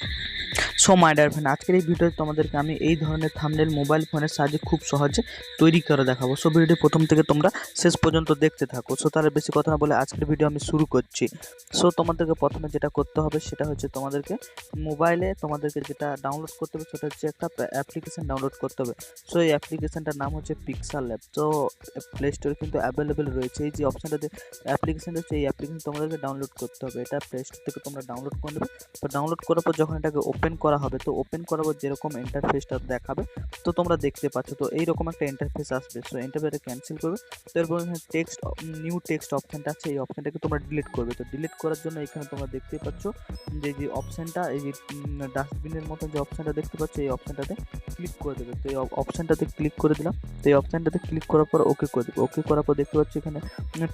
you so my dear friend আজকের এই ভিডিওতে তোমাদেরকে আমি এই ধরনের থামনেল মোবাইল ফোনের সাহায্যে খুব সহজে তৈরি করে দেখাবো। সো ভিডিওটি প্রথম থেকে তোমরা শেষ পর্যন্ত দেখতে থাকো। সো তার বেশি কথা না বলে আজকের ভিডিও আমি শুরু করছি। সো তোমাদেরকে প্রথমে যেটা করতে হবে সেটা হচ্ছে তোমাদেরকে মোবাইলে তোমাদেরকে যেটা ডাউনলোড করতে হবে সেটা হচ্ছে একটা অ্যাপ্লিকেশন ডাউনলোড করতে হবে। সো এই অ্যাপ্লিকেশনটার নাম হচ্ছে পিক্সাল ল্যাব তো প্লে স্টোরে কিন্তু অ্যাভেলেবেল রয়েছে। এই যে অপশানটাতে অ্যাপ্লিকেশন রয়েছে, এই অ্যাপ্লিকেশন তোমাদেরকে ডাউনলোড করতে হবে। এটা প্লে স্টোর থেকে তোমরা ডাউনলোড করে নেবে। তো ডাউনলোড করার পর যখন এটাকে ওপেন করা হবে। তো ওপেন পর যেরকম ইন্টারফেসটা দেখাবে, তো তোমরা দেখতে পাচ্ছ। তো এইরকম একটা ইন্টারফেস আসবে। সো ইন্টারফেসটা ক্যান্সেল করবে। তো এরপর টেক্সট নিউ টেক্সট অপশানটা আছে। এই অপশানটাকে তোমরা ডিলিট করবে। তো ডিলিট করার জন্য এখানে তোমরা দেখতে পাচ্ছ যে যে অপশানটা এই যে ডাস্টবিনের মতো যে অপশানটা দেখতে পাচ্ছ, এই অপশানটাতে ক্লিক করে দেবে। তো এই অপশানটাতে ক্লিক করে দিলাম। তো এই অপশানটাতে ক্লিক করার পর ওকে করে দেবে। ওকে করার পর দেখতে পাচ্ছ এখানে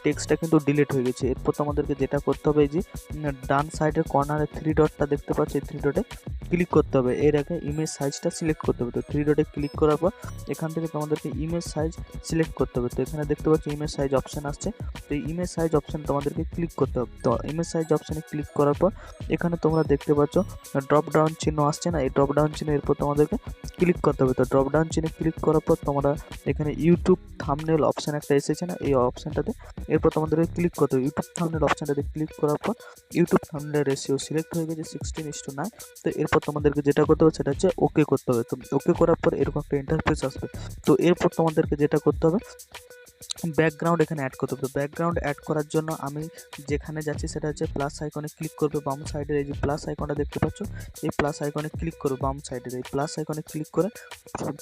টেক্সটটা কিন্তু ডিলিট হয়ে গেছে। এরপর তোমাদেরকে যেটা করতে হবে, এই যে ডান সাইডের কর্নারে থ্রি ডটটা দেখতে পাচ্ছ, এই থ্রি ডটে ক্লিক করতে হবে। এর আগে ইমেজ সাইজটা সিলেক্ট করতে হবে। তো থ্রি ডটে ক্লিক করার পর এখান থেকে তোমাদেরকে ইমেজ সাইজ সিলেক্ট করতে হবে। তো এখানে দেখতে পাচ্ছ ইমেজ সাইজ অপশান আসছে। তো এই ইমেজ সাইজ অপশান তোমাদেরকে ক্লিক করতে হবে। তো ইমেজ সাইজ অপশানে ক্লিক করার পর এখানে তোমরা দেখতে পাচ্ছ ড্রপ ডাউন চিহ্ন আসছে না। এই ড্রপ ডাউন চিহ্ন এরপর তোমাদেরকে ক্লিক করতে হবে। তো ড্রপ ডাউন চিহ্নে ক্লিক করার পর তোমরা এখানে ইউটিউব থামনেল অপশান একটা এসেছে না? এই অপশানটাতে এরপর তোমাদেরকে ক্লিক করতে হবে। ইউটিউব থামনেল অপশানটাতে ক্লিক করার পর ইউটিউব থামনেল রেশিও সিলেক্ট হয়ে গেছে সিক্সটিন ইস টু নাইন তো এরপর তোমাদেরকে যেটা করতে হবে সেটা হচ্ছে ওকে করতে হবে। তো ওকে করার পর এরকম একটা ইন্টারফেস আসবে। তো এরপর তোমাদেরকে যেটা করতে হবে ব্যাকগ্রাউন্ড এখানে অ্যাড করতে হবে। ব্যাকগ্রাউন্ড অ্যাড করার জন্য আমি যেখানে যাচ্ছি সেটা হচ্ছে প্লাস আইকনে ক্লিক করবে বাম সাইডের এই যে প্লাস আইকনটা দেখতে পাচ্ছ, এই প্লাস আইকনে ক্লিক করবে বাম সাইডের এই প্লাস আইকনে ক্লিক করে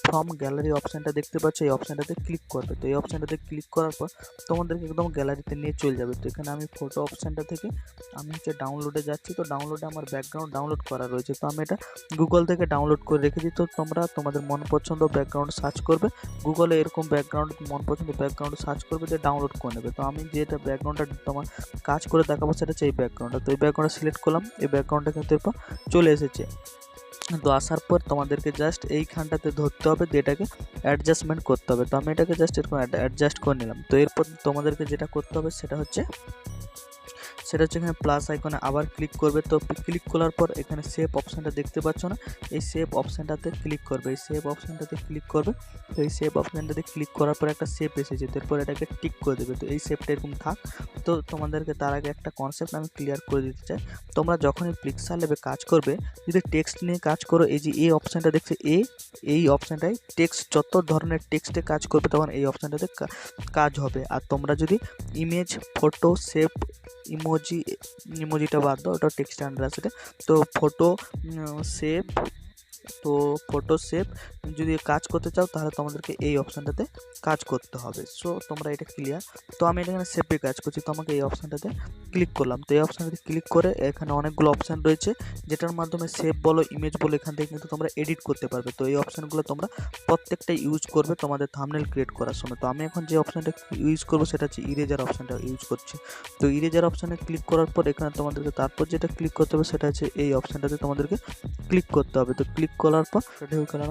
ফ্রম গ্যালারি অপশানটা দেখতে পাচ্ছ, এই অপশানটাতে ক্লিক করবে। তো এই অপশানটাতে ক্লিক করার পর তোমাদেরকে একদম গ্যালারিতে নিয়ে চলে যাবে। তো এখানে আমি ফটো অপশানটা থেকে আমি হচ্ছে ডাউনলোডে যাচ্ছি। তো ডাউনলোডে আমার ব্যাকগ্রাউন্ড ডাউনলোড করা রয়েছে। তো আমি এটা গুগল থেকে ডাউনলোড করে রেখেছি। তো তোমরা তোমাদের মন পছন্দ ব্যাকগ্রাউন্ড সার্চ করবে গুগলে এরকম ব্যাকগ্রাউন্ড মন পছন্দ ব্যাকগ্রাউন্ড সার্চ করবে যে ডাউনলোড করে নেবে। তো আমি যেটা ব্যাকগ্রাউন্ডটা তোমার কাজ করে দেখাবো, সেটা হচ্ছে এই ব্যাকগ্রাউন্ডটা তো এই ব্যাকগ্রাউন্ডটা সিলেক্ট করলাম, এই ব্যাকগ্রাউন্ডটা কিন্তু এরপর চলে এসেছে। তো আসার পর তোমাদেরকে জাস্ট এইখানটাতে ধরতে হবে, দিয়ে এটাকে অ্যাডজাস্টমেন্ট করতে হবে। তো আমি এটাকে জাস্ট এরকম অ্যাডজাস্ট করে নিলাম। তো এরপর তোমাদেরকে যেটা করতে হবে, সেটা হচ্ছে সেটা হচ্ছে এখানে প্লাস আইকনে আবার ক্লিক করবে। তো ক্লিক করার পর এখানে সেভ অপশানটা দেখতে পাচ্ছ না? এই সেভ অপশানটাতে ক্লিক করবে। এই সেভ অপশানটাতে ক্লিক করবে। তো এই সেভ অপশানটাতে ক্লিক করার পর একটা সেভ এসেছে। তো এরপর এটাকে টিক করে দেবে। তো এই সেভটা এরকম থাক। তো তোমাদেরকে তার আগে একটা কনসেপ্ট আমি ক্লিয়ার করে দিতে চাই। তোমরা যখনই পিক্সার লেবে কাজ করবে, যদি টেক্সট নিয়ে কাজ করো, এই যে এই অপশানটা দেখছে, এ, এই অপশানটায় টেক্সট যত ধরনের টেক্সটে কাজ করবে, তখন এই অপশানটাতে কাজ হবে। আর তোমরা যদি ইমেজ ফটো সেভ ইমোজি ইমোজিটা বাদ দাও ওটা টেক্সট আন্ডার আছে তো ফটো সেভ তো ফটো সেভ যদি কাজ করতে চাও, তাহলে তোমাদেরকে এই অপশানটাতে কাজ করতে হবে। সো তোমরা এটা ক্লিয়ার তো আমি এখানে সেভে কাজ করছি, তো আমাকে এই অপশানটাতে ক্লিক করলাম। তো এই অপশানটাতে ক্লিক করে এখানে অনেকগুলো অপশান রয়েছে, যেটার মাধ্যমে সেভ বলো ইমেজ বলো, এখান থেকে কিন্তু তোমরা এডিট করতে পারবে। তো এই অপশানগুলো তোমরা প্রত্যেকটা ইউজ করবে তোমাদের থামনেল ক্রিয়েট করার সময়। তো আমি এখন যে অপশানটা ইউজ করব, সেটা হচ্ছে ইরেজার অপশানটা ইউজ করছি। তো ইরেজার অপশানে ক্লিক করার পর এখানে তোমাদেরকে তারপর যেটা ক্লিক করতে হবে, সেটা হচ্ছে এই অপশানটাতে তোমাদেরকে ক্লিক করতে হবে। তো ক্লিক করার পর হয়ে গেল।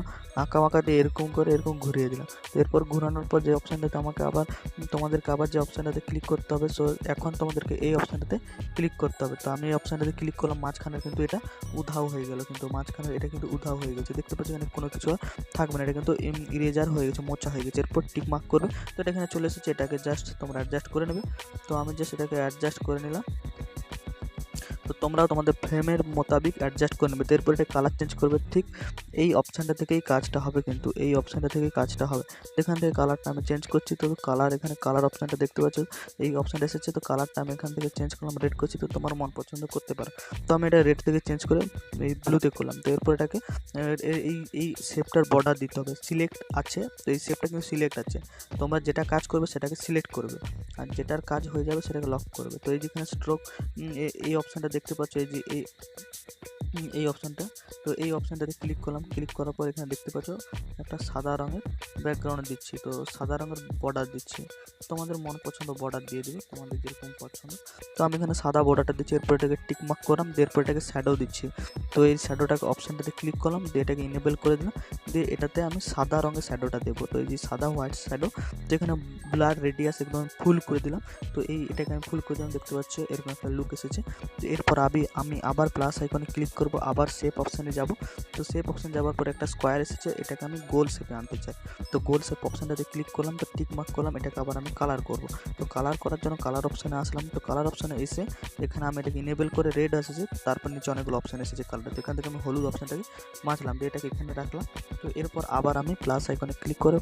আঁকা মাকা দিয়ে এরকম করে এরকম ঘুরিয়ে দিলাম। এরপর ঘোরানোর পর যে অপশানটাতে আমাকে আবার তোমাদেরকে আবার যে অপশানটাতে ক্লিক করতে হবে সো এখন তোমাদেরকে এই অপশানটাতে ক্লিক করতে হবে। তো আমি এই অপশানটাতে ক্লিক করলাম, মাঝখানে কিন্তু এটা উধাও হয়ে গেল। কিন্তু মাঝখানে এটা কিন্তু উধাও হয়ে গেছে। দেখতে পাচ্ছি এখানে কোনো কিছু থাকবে না। এটা কিন্তু ইরেজার হয়ে গেছে, মোচা হয়ে গেছে। এরপর টিক মার্ক করবে। তো এটা এখানে চলে এসেছে। এটাকে জাস্ট তোমরা অ্যাডজাস্ট করে নেবে। তো আমি জাস্ট এটাকে অ্যাডজাস্ট করে নিলাম। তো তোমরাও তোমাদের ফ্রেমের মোতাবিক অ্যাডজাস্ট করে নেবে। এরপর এটা কালার চেঞ্জ করবে, ঠিক এই অপশানটা থেকেই কাজটা হবে কিন্তু, এই অপশানটা থেকেই কাজটা হবে। এখান থেকে কালারটা আমি চেঞ্জ করছি তো কালার এখানে কালার অপশানটা দেখতে পাচ্ছ, এই অপশানটা এসেছে তো কালারটা আমি এখান থেকে চেঞ্জ করলাম রেড করছি তো তোমার মন পছন্দ করতে পারো। তো আমি এটা রেড থেকে চেঞ্জ করে এই ব্লুতে করলাম, তো এরপর এটাকে এই এই শেপটার বর্ডার দিতে হবে। সিলেক্ট আছে, তো এই শেপটা কিন্তু সিলেক্ট আছে। তোমরা যেটা কাজ করবে সেটাকে সিলেক্ট করবে। আর যেটার কাজ হয়ে যাবে সেটাকে লক করবে। তো এই যেখানে স্ট্রোক এই অপশানটা দেখতে পাচ্ছ এই যে এই এই অপশানটা তো এই অপশানটাতে ক্লিক করলাম। ক্লিক করার পর এখানে দেখতে পাচ্ছ একটা সাদা রঙের ব্যাকগ্রাউন্ড দিচ্ছি। তো সাদা রঙের বর্ডার দিচ্ছি। তোমাদের মন পছন্দ বর্ডার দিয়ে দেবে, তোমাদের যেরকম পছন্দ। তো আমি এখানে সাদা বর্ডারটা দিচ্ছি, এরপর এটাকে টিক মার্ক করলাম এরপর এটাকে শ্যাডো দিচ্ছি। তো এই শ্যাডোটাকে অপশানটাতে ক্লিক করলাম, দিয়ে এটাকে ইনেবল করে দিলাম। দিয়ে এটাতে আমি সাদা রঙের শ্যাডোটা দেবো। তো এই যে সাদা হোয়াইট শ্যাডো তো এখানে ব্লার রেডিয়াস একদম ফুল করে দিলাম। তো এই এটাকে আমি ফুল করে দিলাম, দেখতে পাচ্ছ এরকম একটা লুক এসেছে। তো এরপর আমি আমি আবার প্লাস আইকনে ক্লিক করব, আবার শেপ অপশানে যাব। তো শেপ অপশান যাওয়ার পর একটা স্কোয়ার এসেছে, এটাকে আমি গোল শেপে আনতে চাই। তো গোল শেপ অপশানটাতে ক্লিক করলাম, তো টিক মার্ক করলাম, এটাকে আবার আমি কালার করব। তো কালার করার জন্য কালার অপশানে আসলাম, তো কালার অপশানে এসে এখানে আমি এটাকে ইনেবল করে রেড এসেছে, তারপর নিচে অনেকগুলো অপশান এসেছে কালার তো এখান থেকে আমি হলুদ অপশানটাকে মাছলাম দিয়ে এটাকে এখানে রাখলাম। তো এরপর আবার আমি প্লাস আইকনে ক্লিক করে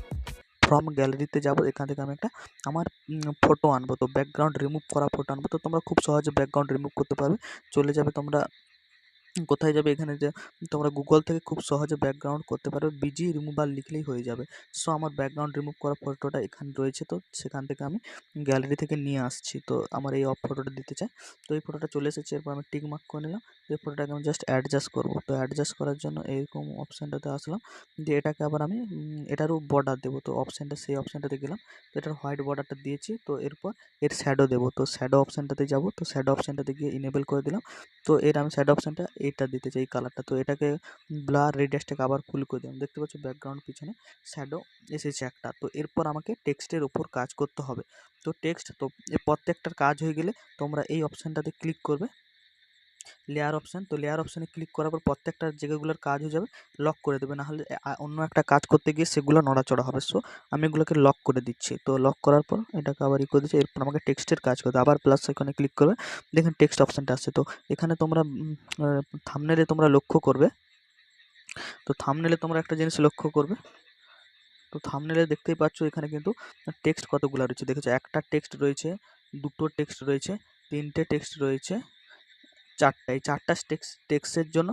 ফ্রম গ্যালারিতে যাব, এখান থেকে আমি একটা আমার ফটো আনব। তো ব্যাকগ্রাউন্ড রিমুভ করা ফটো আনব। তো তোমরা খুব সহজে ব্যাকগ্রাউন্ড রিমুভ করতে পারবে। চলে যাবে তোমরা কোথায় যাবে এখানে যে তোমরা গুগল থেকে খুব সহজে ব্যাকগ্রাউন্ড করতে পারবে বিজি রিমুভার লিখলেই হয়ে যাবে। সো আমার ব্যাকগ্রাউন্ড রিমুভ করা ফটোটা এখানে রয়েছে তো, সেখান থেকে আমি গ্যালারি থেকে নিয়ে আসছি। তো, আমার এই অফ ফটোটা দিতে চাই তো, এই ফটোটা চলে এসেছে, এরপর আমি টিক মার্ক করে নিলাম। এই ফটোটাকে আমি জাস্ট অ্যাডজাস্ট করব। তো অ্যাডজাস্ট করার জন্য এইরকম অপশানটাতে আসলাম। দিয়ে এটাকে আবার আমি এটারও বর্ডার দেবো। তো অপশানটা সেই অপশানটাতে গেলাম। তো, এটার হোয়াইট বর্ডারটা দিয়েছি। তো, এরপর এর শ্যাডো দেবো। তো শ্যাডো অপশানটাতে যাব। তো শ্যাডো অপশানটাতে গিয়ে ইনেবল করে দিলাম। তো, এর আমি শ্যাডো অপশানটা এটা দিতে চাই কালারটা তো এটাকে ব্লার রেডিয়াসটাকে আবার ফুল করে দিলাম। দেখতে পাচ্ছ ব্যাকগ্রাউন্ড পিছনে শ্যাডো এসেছে একটা। তো এরপর আমাকে টেক্সটের ওপর কাজ করতে হবে। তো টেক্সট তো প্রত্যেকটার কাজ হয়ে গেলে তোমরা এই অপশানটাতে ক্লিক করবে। লেয়ার অপশান তো লেয়ার অপশানে ক্লিক করার পর প্রত্যেকটা জায়গাগুলোর কাজ হয়ে যাবে লক করে দেবে। নাহলে অন্য একটা কাজ করতে গিয়ে সেগুলো নড়াচড়া হবে। সো আমি এগুলোকে লক করে দিচ্ছি। তো লক করার পর এটাকে আবার ই করে দিচ্ছি। এরপর আমাকে টেক্সটের কাজ করতে। আবার প্লাস এখানে ক্লিক করবে। দেখেন টেক্সট অপশানটা আসছে। তো এখানে তোমরা থামনেলে তোমরা লক্ষ্য করবে। তো থামনেলে তোমরা একটা জিনিস লক্ষ্য করবে। তো থামনেলে দেখতেই পাচ্ছ এখানে কিন্তু টেক্সট কতগুলো রয়েছে। দেখেছ? একটা টেক্সট রয়েছে, দুটো টেক্সট রয়েছে, তিনটে টেক্সট রয়েছে। চারটা এই চারটা টেক্স টেক্সটের জন্য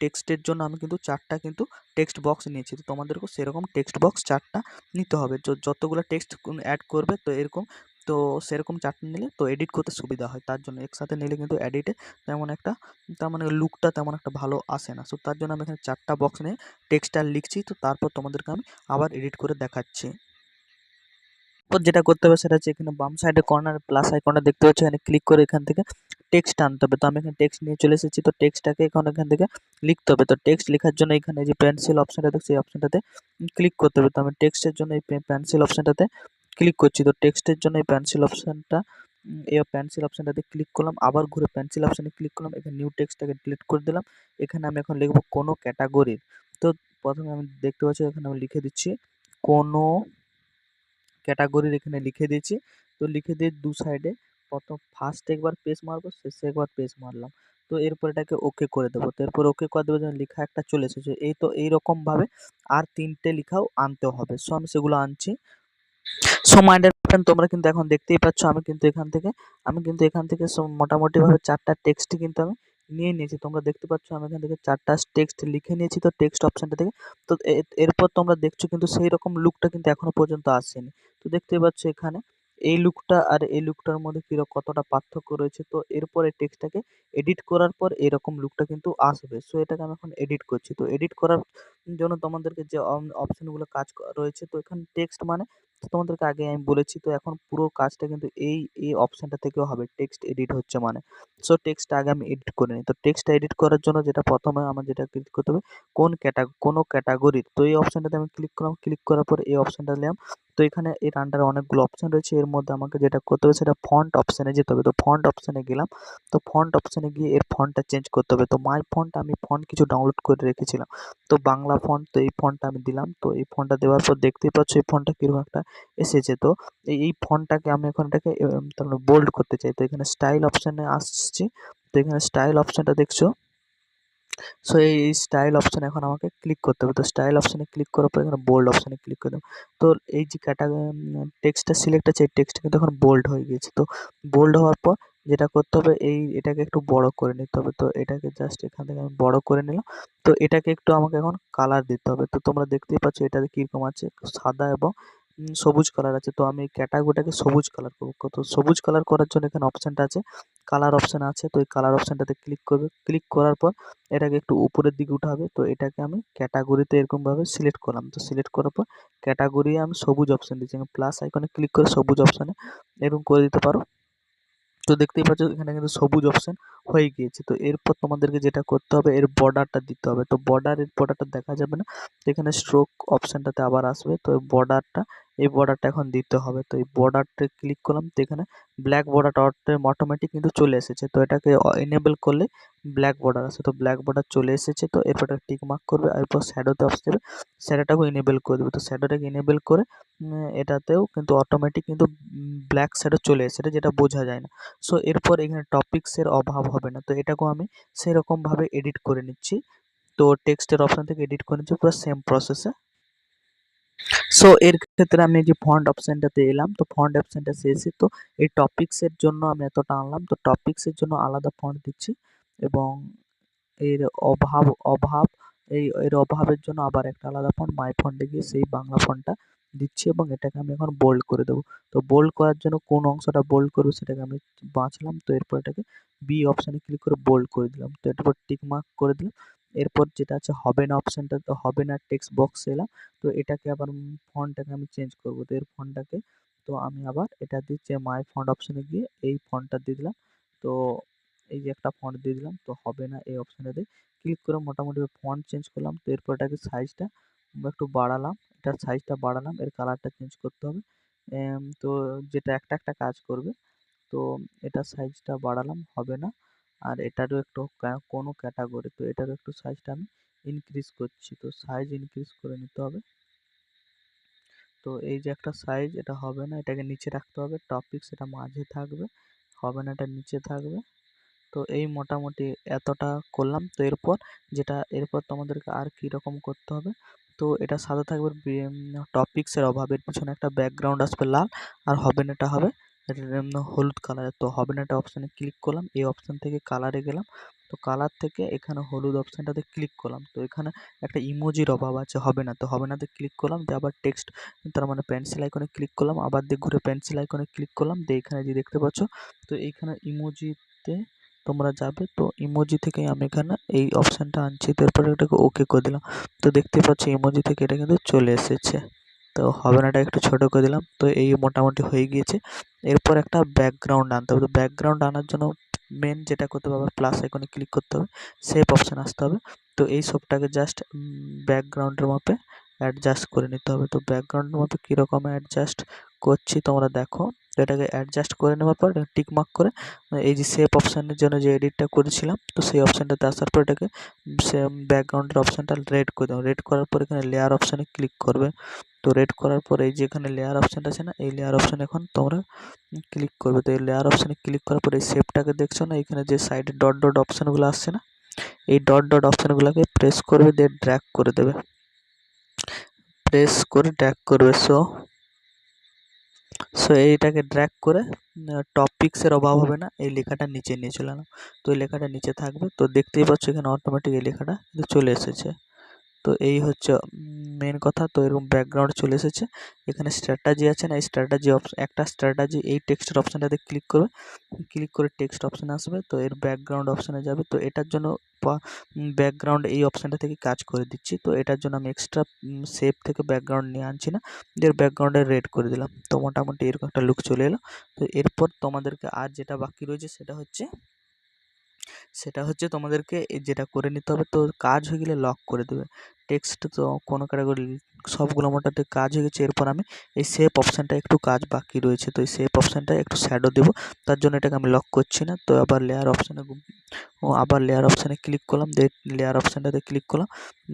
টেক্সটের জন্য আমি কিন্তু চারটা কিন্তু টেক্সট বক্স নিয়েছি। তো তোমাদেরকেও সেরকম টেক্সট বক্স চারটা নিতে হবে। যতগুলো টেক্সট অ্যাড করবে, তো এরকম, তো সেরকম চারটা নিলে তো এডিট করতে সুবিধা হয়। তার জন্য একসাথে নিলে কিন্তু এডিটে তেমন একটা, তার মানে লুকটা তেমন একটা ভালো আসে না। সো তার জন্য আমি এখানে চারটা বক্স নিয়ে টেক্সটটা লিখছি। তো তারপর তোমাদেরকে আমি আবার এডিট করে দেখাচ্ছি। যেটা করতে হবে সেটা হচ্ছে এখানে বাম সাইডে কর্নার প্লাস আইকনটা দেখতে পাচ্ছি। এখানে ক্লিক করে এখান থেকে টেক্সট আনতে হবে। তো আমি এখানে টেক্সট নিয়ে চলে এসেছি। তো টেক্সটটাকে এখন এখান থেকে লিখতে হবে। তো টেক্সট লেখার জন্য এখানে যে পেন্সিল অপশনটা দেখছি এই অপশনটাতে ক্লিক করতে হবে। তো আমি টেক্সটের জন্য এই পেন্সিল অপশনটাতে ক্লিক করছি। তো টেক্সটের জন্য এই পেন্সিল অপশনটা এই পেন্সিল অপশনটাতে ক্লিক করলাম। আবার ঘুরে পেন্সিল অপশনে ক্লিক করলাম। এখানে নিউ টেক্সটটাকে ডিলিট করে দিলাম। এখানে আমি এখন লিখব কোনো ক্যাটাগরির তো প্রথমে আমি দেখতে পাচ্ছি, এখানে আমি লিখে দিচ্ছি কোনো ক্যাটাগরির এখানে লিখে দিয়েছি। তো লিখে দিয়ে দু সাইডে প্রথম ফার্স্ট একবার পেস মারবো, শেষে একবার পেস মারলাম। তো এরপর এটাকে ওকে করে দেবো। তো এরপর ওকে করে দেবো যেন লেখা একটা চলে এসেছে। এই তো এইরকমভাবে আর তিনটে লেখাও আনতে হবে। সো আমি সেগুলো আনছি। সো মাইন্ডের ফ্রেন্ড তোমরা কিন্তু এখন দেখতেই পাচ্ছ। আমি কিন্তু এখান থেকে, আমি কিন্তু এখান থেকে মোটামুটিভাবে চারটা টেক্সট কিন্তু আমি নিয়ে নিয়েছি। তোমরা দেখতে পাচ্ছ আমি এখান থেকে চারটা টেক্সট লিখে নিয়েছি তো টেক্সট অপশনটা থেকে। তো এরপর তোমরা দেখছ কিন্তু সেই রকম লুকটা কিন্তু এখনও পর্যন্ত আসেনি। তো দেখতেই পাচ্ছ এখানে এই লুকটা আর এই লুকটার মধ্যে কীরকম কতটা পার্থক্য রয়েছে, তো এরপরে টেক্সটটাকে এডিট করার পর এরকম লুকটা কিন্তু আসবে। সো এটাকে আমি এখন এডিট করছি। তো এডিট করার জন্য তোমাদেরকে যে অপশনগুলো কাজ রয়েছে, তো এখানে টেক্সট মানে তোমাদেরকে আগে আমি বলেছি, তো এখন পুরো কাজটা কিন্তু এই এই অপশানটা থেকেও হবে। টেক্সট এডিট হচ্ছে মানে। সো টেক্সটটা আগে আমি এডিট করে নিই। তো টেক্সটটা এডিট করার জন্য যেটা প্রথমে আমার যেটা ক্লিক করতে হবে, কোন ক্যাটা, কোনো ক্যাটাগরির, তো এই অপশানটাতে আমি ক্লিক করলাম। ক্লিক করার পর এই অপশনটা নিলাম। তো এখানে এর আন্ডারে অনেকগুলো অপশান রয়েছে। এর মধ্যে আমাকে যেটা করতে হবে সেটা ফন্ট অপশানে যেতে হবে। তো ফন্ট অপশানে গেলাম। তো ফন্ট অপশানে গিয়ে এর ফন্টটা চেঞ্জ করতে হবে। তো মাই ফন্ট আমি ফন্ট কিছু ডাউনলোড করে রেখেছিলাম। তো বাংলা ফন্ট তো এই ফন্টটা আমি দিলাম। তো এই ফন্টটা দেওয়ার পর দেখতেই পাচ্ছ এই ফন্টটা কীরকম একটা এসেছে। তো এই ফন্টটাকে আমি এখন এটাকে তার মানে বোল্ড করতে চাই। তো এখানে স্টাইল অপশানে আসছি। তো এখানে স্টাইল অপশানটা দেখছ। সো এই স্টাইল অপশানে এখন আমাকে ক্লিক করতে হবে। তো স্টাইল অপশানে ক্লিক করার পর এখানে বোল্ড অপশানে ক্লিক করে দেবো। তো এই যে ক্যাটাগরি টেক্সটটা সিলেক্ট আছে, এই টেক্সটটা কিন্তু এখন বোল্ড হয়ে গিয়েছে। তো বোল্ড হওয়ার পর যেটা করতে হবে, এই এটাকে একটু বড় করে নিতে হবে। তো এটাকে জাস্ট এখান থেকে আমি বড় করে নিলাম। তো এটাকে একটু আমাকে এখন কালার দিতে হবে। তো তোমরা দেখতেই পাচ্ছ এটাতে কীরকম আছে, সাদা এবং সবুজ কালার আছে। তো আমি এই ক্যাটাগরিটাকে সবুজ কালার করব। তো সবুজ কালার করার জন্য এখানে অপশানটা আছে। কালার অপশান আছে, তো এই কালার অপশানটাতে ক্লিক করবে। ক্লিক করার পর এটাকে একটু উপরের দিকে উঠাবে, তো এটাকে আমি ক্যাটাগরিতে এরকমভাবে সিলেক্ট করলাম। তো সিলেক্ট করার পর ক্যাটাগরি আমি সবুজ অপশান দিচ্ছি প্লাস আইকনে ক্লিক করে সবুজ অপশানে এরকম করে দিতে পারো। তো দেখতেই পাচ্ছ এখানে কিন্তু সবুজ অপশান হয়ে গিয়েছে। তো এরপর তোমাদেরকে যেটা করতে হবে, এর বর্ডারটা দিতে হবে। তো বর্ডারের বর্ডারটা দেখা যাবে না, এখানে স্ট্রোক অপশানটাতে আবার আসবে। তো বর্ডারটা এই বর্ডারটা এখন দিতে হবে। তো এই বর্ডারটা ক্লিক করলাম তো এখানে ব্ল্যাক বর্ডারটা অটোমেটিক কিন্তু চলে এসেছে। তো এটাকে এনেবল করলে ব্ল্যাক বর্ডার আছে। তো ব্ল্যাক বর্ডার চলে এসেছে। তো এরপর টিক মার্ক করবে এরপর শ্যাডোতে অপশন দেবে। শ্যাডোটাকেও এনেবল করে দেবে। তো শ্যাডোটাকে এনেবল করে এটাতেও কিন্তু অটোমেটিক কিন্তু ব্ল্যাক শ্যাডো চলে এসেছে যেটা বোঝা যায় না। সো এরপর এখানে টপিক্সের অভাব হবে না। তো এটাকেও আমি সেরকমভাবে এডিট করে নিচ্ছি। তো টেক্সটের অপশান থেকে এডিট করে নিচ্ছি। পুরো সেম প্রসেসে সো এর ক্ষেত্রে আমি যে ফন্ট অপশানটাতে এলাম, তো ফন্ট অপশানটা শেষে, তো এই টপিক্সের জন্য আমি এতটা আনলাম, তো টপিক্সের জন্য আলাদা ফন্ট দিচ্ছি এবং এর অভাব অভাব, এই, এর অভাবের জন্য আবার একটা আলাদা ফন্ট মাই ফন্টে গিয়ে সেই বাংলা ফন্টটা দিচ্ছি এবং এটাকে আমি এখন বোল্ড করে দেবো। তো বোল্ড করার জন্য কোন অংশটা বোল্ড করব সেটাকে আমি বাঁচলাম, তো এরপর এটাকে বি অপশানে ক্লিক করে বোল্ড করে দিলাম। তো এরপর টিক মার্ক করে দিলাম। এরপর যেটা আছে হবে না অপশানটা তো হবে না টেক্সট বক্স এলাম। তো এটাকে আবার ফন্টটাকে আমি চেঞ্জ করব। তো এর ফন্টটাকে তো আমি আবার এটা দিচ্ছি মাই ফন্ট অপশানে গিয়ে, এই ফন্টটা দিয়ে দিলাম। তো এই যে একটা ফন্ট দিয়ে দিলাম, তো হবে না এই অপশানটাতে ক্লিক করে মোটামুটি ফন্ট চেঞ্জ করলাম। তো এরপর এটাকে সাইজটা একটু বাড়ালাম। এটার সাইজটা বাড়ালাম, এর কালারটা চেঞ্জ করতে হবে। তো যেটা একটা একটা কাজ করবে, তো এটা সাইজটা বাড়ালাম, হবে না। আর এটারও একটু কোনো ক্যাটাগরি তো এটারও একটু সাইজটা আমি ইনক্রিজ করছি। তো সাইজ ইনক্রিজ করে নিতে হবে। তো এই যে একটা সাইজ এটা হবে না, এটাকে নিচে রাখতে হবে। টপিক সেটা মাঝে থাকবে, হবে না, এটা নিচে থাকবে। তো এই মোটামুটি এতটা করলাম। তো এরপর যেটা, এরপর তোমাদেরকে আর কী রকম করতে হবে? তো এটা সাদা থাকবে টপিক্সের অভাবের পিছনে একটা ব্যাকগ্রাউন্ড আসবে লাল, আর হবে না, এটা হবে হলুদ কালারের তো হবে না এটা অপশানে ক্লিক করলাম, এই অপশান থেকে কালারে গেলাম। তো কালার থেকে এখানে হলুদ অপশানটাতে ক্লিক করলাম। তো এখানে একটা ইমোজির অভাব আছে, হবে না। তো হবে নাতে ক্লিক করলাম, দিয়ে আবার টেক্সট তার মানে পেন্সিল আইকনে ক্লিক করলাম, আবার দিয়ে ঘুরে পেন্সিল আইকনে ক্লিক করলাম, দিয়ে এখানে যে দেখতে পাচ্ছ, তো এইখানে ইমোজিতে তোমরা যাবে। তো ইমোজি থেকে আমি এখানে এই অপশানটা আনছি, তারপরে এটাকে ওকে করে দিলাম। তো দেখতে পাচ্ছি ইমোজি থেকে এটা কিন্তু চলে এসেছে। তো হবে না এটা একটু ছোটো করে দিলাম। তো এই মোটামুটি হয়ে গিয়েছে। এরপর একটা ব্যাকগ্রাউন্ড আনতে হবে। তো ব্যাকগ্রাউন্ড আনার জন্য মেন যেটা করতে হবে প্লাস এখানে ক্লিক করতে হবে। সেভ অপশান আসতে হবে। তো এই সবটাকে জাস্ট ব্যাকগ্রাউন্ডের মাপে অ্যাডজাস্ট করে নিতে হবে। তো ব্যাকগ্রাউন্ডের মাপে কীরকম অ্যাডজাস্ট করছি তোমরা দেখো। এটাকে অ্যাডজাস্ট করে নেওয়ার পর টিক মার্ক করে এই যে সেভ অপশানের জন্য যে এডিটটা করেছিলাম, তো সেই অপশানটাতে আসার পর এটাকে ব্যাকগ্রাউন্ডের অপশানটা রেড করে দেবো। রেড করার পর এখানে লেয়ার অপশানে ক্লিক করবে। তো রেড করার পর এই যে এখানে লেয়ার অপশানটা আছে না, এই লেয়ার অপশানে এখন তোমরা ক্লিক করবে। তো এই লেয়ার অপশানে ক্লিক করার পর এই শেপটাকে দেখছ না, এখানে যে সাইডে ডট ডট অপশানগুলো আসছে না, এই ডট ডট অপশানগুলোকে প্রেস করবে, দিয়ে ড্র্যাক করে দেবে। প্রেস করে ড্র্যাক করবে। সো সো এইটাকে ড্র্যাক করে টপিক্সের অভাব হবে না। এই লেখাটা নিচে নিয়ে চলে এলাম তো এই লেখাটা নিচে থাকবে। তো দেখতেই পাচ্ছ এখানে অটোমেটিক এই লেখাটা চলে এসেছে। তো এই হচ্ছে মেন কথা। তো এরকম ব্যাকগ্রাউন্ড চলে এসেছে। এখানে স্ট্র্যাটাজি আছে না, এই স্ট্র্যাটাজি একটা স্ট্র্যাটাজি এই টেক্সটের অপশানটাতে ক্লিক করবে। ক্লিক করে টেক্সট অপশান আসবে, তো এর ব্যাকগ্রাউন্ড অপশানে যাবে। তো এটার জন্য ব্যাকগ্রাউন্ড এই অপশানটা থেকে কাজ করে দিচ্ছি। তো এটার জন্য আমি এক্সট্রা সেপ থেকে ব্যাকগ্রাউন্ড নিয়ে আনছি না। এর ব্যাকগ্রাউন্ডে রেড করে দিলাম। তো মোটামুটি এরকম একটা লুক চলে এলো। তো এরপর তোমাদেরকে আর যেটা বাকি রয়েছে সেটা হচ্ছে সেটা হচ্ছে তোমাদেরকে যেটা করে নিতে হবে তো কাজ হয়ে গেলে লক করে দেবে। টেক্সট তো কোনো ক্যাটাগরি সবগুলো মোটাতে কাজ হয়ে গেছে। এরপর আমি এই সেভ অপশানটা একটু কাজ বাকি রয়েছে। তো এই সেভ অপশানটা একটু শ্যাডো দেবো। তার জন্য এটাকে আমি লক করছি না। তো আবার লেয়ার অপশানে ও আবার লেয়ার অপশানে ক্লিক করলাম। দিয়ে লেয়ার অপশানটাতে ক্লিক করলাম।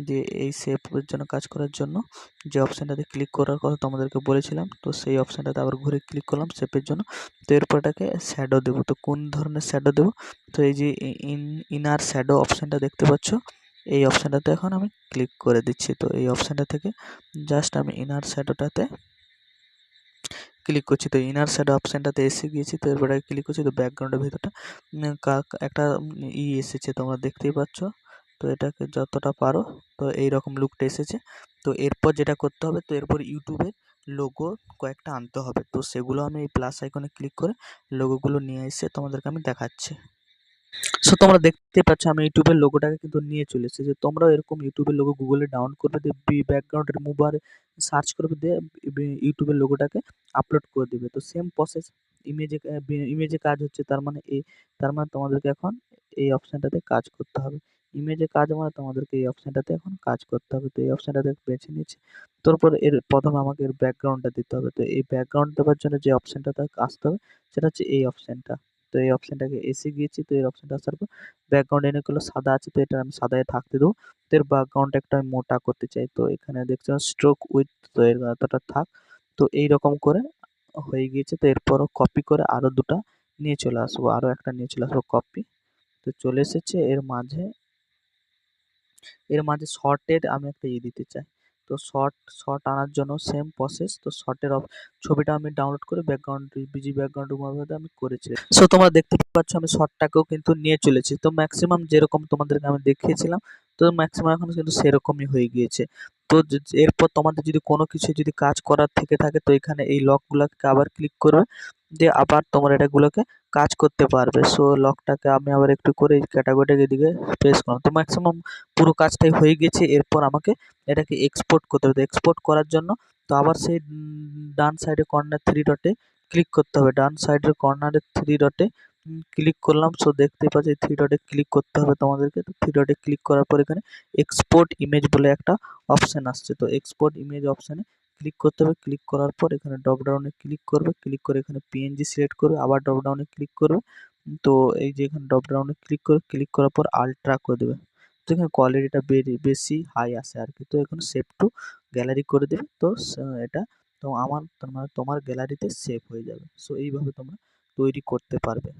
দিয়ে এই সেভের জন্য কাজ করার জন্য যে অপশানটাতে ক্লিক করার কথা তোমাদেরকে বলেছিলাম, তো সেই অপশানটাতে আবার ঘুরে ক্লিক করলাম সেভের জন্য। তো এরপর এটাকে শ্যাডো দেবো। তো কোন ধরনের শ্যাডো দেবো? তো এই যে ইন ইনার শ্যাডো অপশানটা দেখতে পাচ্ছ এই অপশানটাতে এখন আমি ক্লিক করে দিচ্ছি। তো এই অপশানটা থেকে জাস্ট আমি ইনার শ্যাডোটাতে ক্লিক করছি। তো ইনার শ্যাডো অপশানটাতে এসে গিয়েছি। তো এরপরে ক্লিক করছি। তো ব্যাকগ্রাউন্ডের ভিতরটা একটা ই এসেছে তোমরা দেখতেই পাচ্ছ। তো এটাকে যতটা পারো, তো এই রকম লুকটা এসেছে। তো এরপর যেটা করতে হবে, তো এরপর ইউটিউবে লোগো কয়েকটা আনতে হবে। তো সেগুলো আমি এই প্লাস আইকনে ক্লিক করে লোগোগুলো নিয়ে এসে তোমাদেরকে আমি দেখাচ্ছি। সো তোমরা দেখতে পাচ্ছ, আমি ইউটিউবের লোগোটাকে কিন্তু নিয়ে চলে যে তোমরাও এরকম ইউটিউবের লোগো গুগলে ডাউন করবে, দিয়ে ব্যাকগ্রাউন্ড রিমুভার সার্চ করবে, দিয়ে ইউটিউবের লোগোটাকে আপলোড করে দেবে। তো সেম প্রসেস ইমেজে ইমেজে কাজ হচ্ছে, তার মানে এই তার মানে তোমাদেরকে এখন এই অপশানটাতে কাজ করতে হবে। ইমেজে কাজ মানে তোমাদেরকে এই অপশনটাতে এখন কাজ করতে হবে। তো এই অপশানটাতে বেছে নিয়েছি। তারপর এর, প্রথমে আমাকে এর ব্যাকগ্রাউন্ডটা দিতে হবে। তো এই ব্যাকগ্রাউন্ড দেওয়ার জন্য যে অপশনটাতে আসতে হবে, সেটা হচ্ছে এই অপশনটা তো এই অপশনটাকে এসে গিয়েছি তো এই অপশনটা আসার পর ব্যাকগ্রাউন্ড এনে এনেগুলো সাদা আছে, তো এটা আমি সাদায় থাকতে দেবো। তো এর ব্যাকগ্রাউন্ডটা একটা আমি মোটা করতে চাই। তো এখানে দেখছি স্ট্রোক উইথ তো এর এতটা থাক। তো এই রকম করে হয়ে গিয়েছে, তো এরপরও কপি করে আরও দুটো নিয়ে চলে আসব, আরও একটা নিয়ে চলে আসব কপি তো চলে এসেছে, এর মাঝে এর মাঝে শর্টের আমি একটা ইয়ে দিতে চাই। তো শর্ট শর্ট আনার জন্য সেম প্রসেস তো শর্টের ছবিটা আমি ডাউনলোড করে ব্যাকগ্রাউন্ড বিজি ব্যাকগ্রাউন্ড মধ্যে আমি করেছি। সো তোমরা দেখতে পাচ্ছ আমি শর্টটাকেও কিন্তু নিয়ে চলেছি। তো ম্যাক্সিমাম যেরকম তোমাদেরকে আমি দেখিয়েছিলাম, তো ম্যাক্সিমাম এখন কিন্তু সেরকমই হয়ে গিয়েছে। তো এরপর তোমাদের যদি কোনো কিছু যদি কাজ করার থেকে থাকে, তো এখানে এই লকগুলোকে আবার ক্লিক করবে। দিয়ে আবার তোমরা এটাগুলোকে কাজ করতে পারবে। সো লকটাকে আমি আবার একটু করে ক্যাটাগরিটাকে এদিকে প্রেস করলাম। তো ম্যাক্সিমাম পুরো কাজটাই হয়ে গেছে, এরপর আমাকে এটাকে এক্সপোর্ট করতে হবে। এক্সপোর্ট করার জন্য তো আবার সেই ডান সাইডে কর্নার থ্রি ডটে ক্লিক করতে হবে। ডান সাইডের কর্নারে থ্রি ডটে ক্লিক করলাম। সো দেখতে পাচ্ছি থ্রি ডটে ক্লিক করতে হবে তোমাদেরকে। তো থ্রি ডটে ক্লিক করার পর এখানে এক্সপোর্ট ইমেজ বলে একটা অপশান আসছে। তো এক্সপোর্ট ইমেজ অপশানে ক্লিক করতে হবে। ক্লিক করার পর এখানে ড্রপডাউনে ক্লিক করবে। ক্লিক করে এখানে পিএনজি সিলেক্ট করবে, আবার ড্রপডাউনে ক্লিক করবে। তো এই যে এখানে ড্রপডাউনে ক্লিক করে ক্লিক করার পর আলট্রা করে দেবে। তো এখানে কোয়ালিটিটা বেশি হাই আসে আর কি তো এখন সেভ টু গ্যালারি করে দেবে। তো এটা তো আমার মানে তোমার গ্যালারিতে সেভ হয়ে যাবে। সো এইভাবে তোমরা তৈরি করতে পারবে।